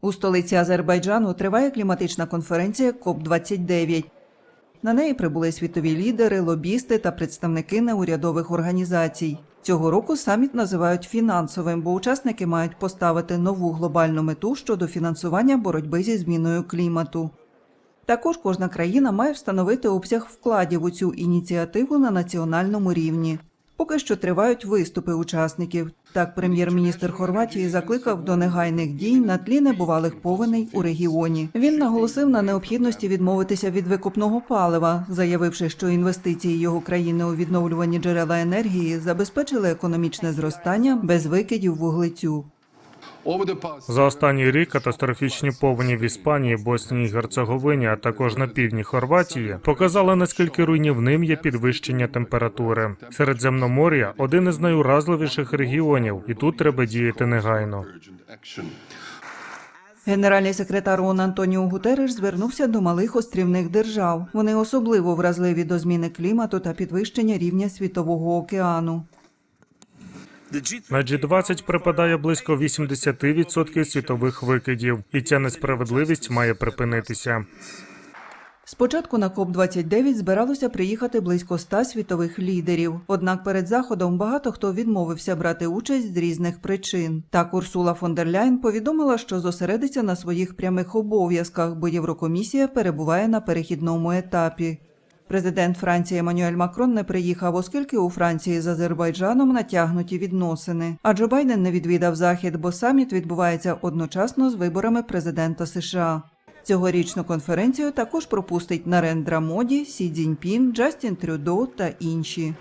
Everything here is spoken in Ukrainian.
У столиці Азербайджану триває кліматична конференція КОП-29. На неї прибули світові лідери, лобісти та представники неурядових організацій. Цього року саміт називають фінансовим, бо учасники мають поставити нову глобальну мету щодо фінансування боротьби зі зміною клімату. Також кожна країна має встановити обсяг вкладів у цю ініціативу на національному рівні. Поки що тривають виступи учасників. Так, прем'єр-міністр Хорватії закликав до негайних дій на тлі небувалих повеней у регіоні. Він наголосив на необхідності відмовитися від викупного палива, заявивши, що інвестиції його країни у відновлювані джерела енергії забезпечили економічне зростання без викидів вуглецю. За останній рік катастрофічні повені в Іспанії, Боснії і Герцеговині, а також на півдні Хорватії показали наскільки руйнівним є підвищення температури. Середземномор'я один із найуразливіших регіонів, і тут треба діяти негайно. Генеральний секретар ООН Антоніо Гутереш звернувся до малих острівних держав. Вони особливо вразливі до зміни клімату та підвищення рівня світового океану. На G20 припадає близько 80% світових викидів, і ця несправедливість має припинитися. Спочатку на КОП-29 збиралося приїхати близько ста світових лідерів. Однак перед заходом багато хто відмовився брати участь з різних причин. Так Урсула фон дер Ляйн повідомила, що зосередиться на своїх прямих обов'язках, бо Єврокомісія перебуває на перехідному етапі. Президент Франції Еммануель Макрон не приїхав, оскільки у Франції з Азербайджаном натягнуті відносини. А Джо Байден не відвідав захід, бо саміт відбувається одночасно з виборами президента США. Цьогорічну конференцію також пропустить Нарендра Моді, Сі Цзіньпін, Джастін Трюдо та інші.